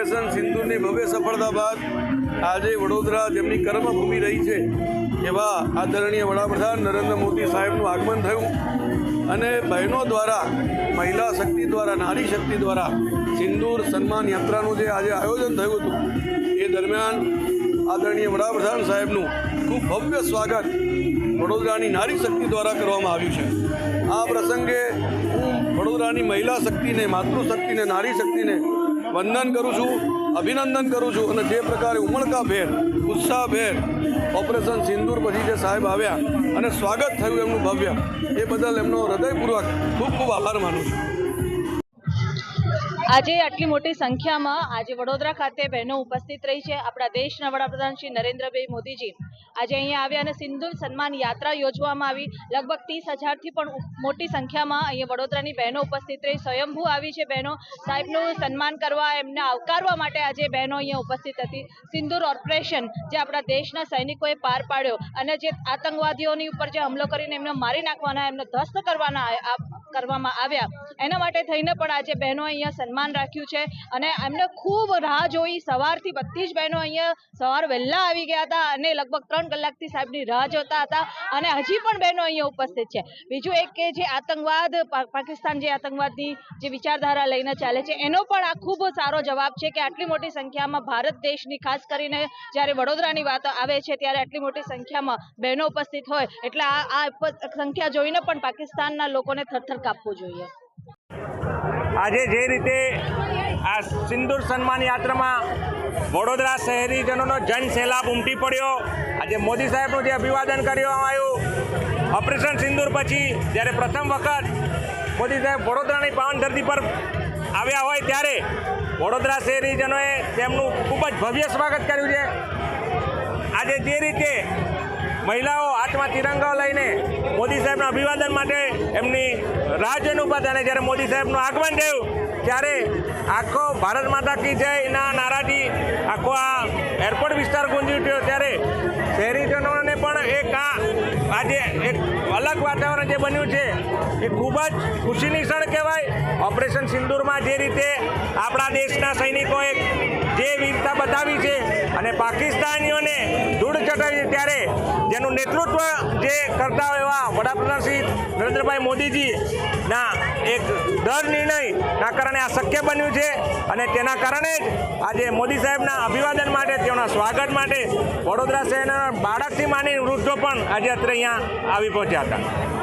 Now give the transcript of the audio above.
Operation સિંધુની ભવ્ય સફળતા બાદ આજે વડોદરા જેમની કર્મભૂમિ રહી છે, એવા આદરણીય વડાપ્રધાન નરેન્દ્ર મોદી સાહેબનું આગમન થયું. અને બહેનો દ્વારા, મહિલા શક્તિ દ્વારા, નારી શક્તિ દ્વારા સિંદૂર સન્માન યાત્રાનું જે આજે આયોજન થયું હતું, એ દરમિયાન આદરણીય વડાપ્રધાન સાહેબનું ખૂબ ભવ્ય સ્વાગત વડોદરાની નારી શક્તિ દ્વારા કરવામાં આવ્યું છે. આ પ્રસંગે હું વડોદરાની મહિલા શક્તિને, માતૃશક્તિને, નારી શક્તિને વંદન કરું છું, અભિનંદન કરું છું અને જે પ્રકારે ઉમળકાભેર ઉત્સાહભેર ઓપરેશન સિંદૂર પછી જે સાહેબ આવ્યા અને સ્વાગત થયું એમનું ભવ્ય, એ બદલ એમનો હૃદયપૂર્વક ખૂબ ખૂબ આભાર માનું છું. આજે આટલી મોટી સંખ્યામાં આજે વડોદરા ખાતે બહેનો ઉપસ્થિત રહી છે. આપણા દેશના વડાપ્રધાન શ્રી નરેન્દ્રભાઈ મોદીજી આજે અહીંયા આવ્યા અને સિંધુ સન્માન યાત્રા યોજવામાં આવી. લગભગ ત્રીસ હજારથી પણ મોટી સંખ્યામાં અહીંયા વડોદરાની બહેનો ઉપસ્થિત રહી. સ્વયંભૂ આવી છે બહેનો. સાહેબનું સન્માન કરવા, એમને આવકારવા માટે આજે બહેનો અહીંયા ઉપસ્થિત હતી. સિંદૂર ઓપરેશન જે આપણા દેશના સૈનિકોએ પાર પાડ્યો અને જે આતંકવાદીઓની ઉપર જે હુમલો કરીને એમને મારી નાખવાના, એમને ધ્વસ્ત કરવાના કરવામાં આવ્યા. એના માટે થઈને પણ આજે બહેનો અહીંયા સન્માન રાખ્યું છે અને એમને ખૂબ રાહ જોઈ સવારથી બધી જ બહેનો અહીંયા સવાર વહેલા આવી ગયા હતા અને લગભગ ત્રણ કલાકથી સાહેબની રાહ જોતા હતા અને હજી પણ બહેનો અહીંયા ઉપસ્થિત છે. બીજું એક કે જે આતંકવાદ પાકિસ્તાન જે આતંકવાદની જે વિચારધારા લઈને ચાલે છે, એનો પણ આ ખૂબ સારો જવાબ છે કે આટલી મોટી સંખ્યામાં ભારત દેશની ખાસ કરીને જ્યારે વડોદરાની વાત આવે છે ત્યારે આટલી મોટી સંખ્યામાં બહેનો ઉપસ્થિત હોય. એટલે આ સંખ્યા જોઈને પણ પાકિસ્તાનના લોકોને થરથર કાપવું જોઈએ. આજે જે રીતે આ સિંદૂર સન્માન યાત્રામાં વડોદરા શહેરીજનોનો જન સહેલાબ ઉમટી પડ્યો, આજે મોદી સાહેબનું જે અભિવાદન કરવામાં આવ્યું, ઓપરેશન સિંદૂર પછી જ્યારે પ્રથમ વખત મોદી સાહેબ વડોદરાની પાવન ધરતી પર આવ્યા હોય ત્યારે વડોદરા શહેરીજનોએ તેમનું ખૂબ જ ભવ્ય સ્વાગત કર્યું છે. આજે જે રીતે મહિલાઓ હાથમાં તિરંગા લઈને મોદી સાહેબના અભિવાદન માટે એમની રાહ જોઈને અને જ્યારે મોદી સાહેબનું આગમન થયું, ત્યારે આખો ભારત માતા કી જયના નારાથી આખો આ એરપોર્ટ વિસ્તાર ગુંજી ઉઠ્યો. ત્યારે શહેરીજનોને પણ એક આ આજે એક અલગ વાતાવરણ જે બન્યું છે, એ ખૂબ જ ખુશીની ક્ષણ કહેવાય. ઓપરેશન સિંદૂરમાં જે રીતે આપણા દેશના સૈનિકોએ જે વીરતા બતાવી છે અને પાકિસ્તાનીઓને ધૂળ ચટાવી ત્યારે જેનું નેતૃત્વ જે કરતા એવા વડાપ્રધાન શ્રી નરેન્દ્રભાઈ મોદીજીના એક દર નિર્ણયના કારણે આ શક્ય બન્યું છે અને તેના કારણે જ આજે મોદી સાહેબના અભિવાદન માટે તેઓના સ્વાગત માટે વડોદરા શહેરના બાળકથી માની વૃદ્ધો પણ આજે અત્રે અહીંયા આવી પહોંચ્યા હતા.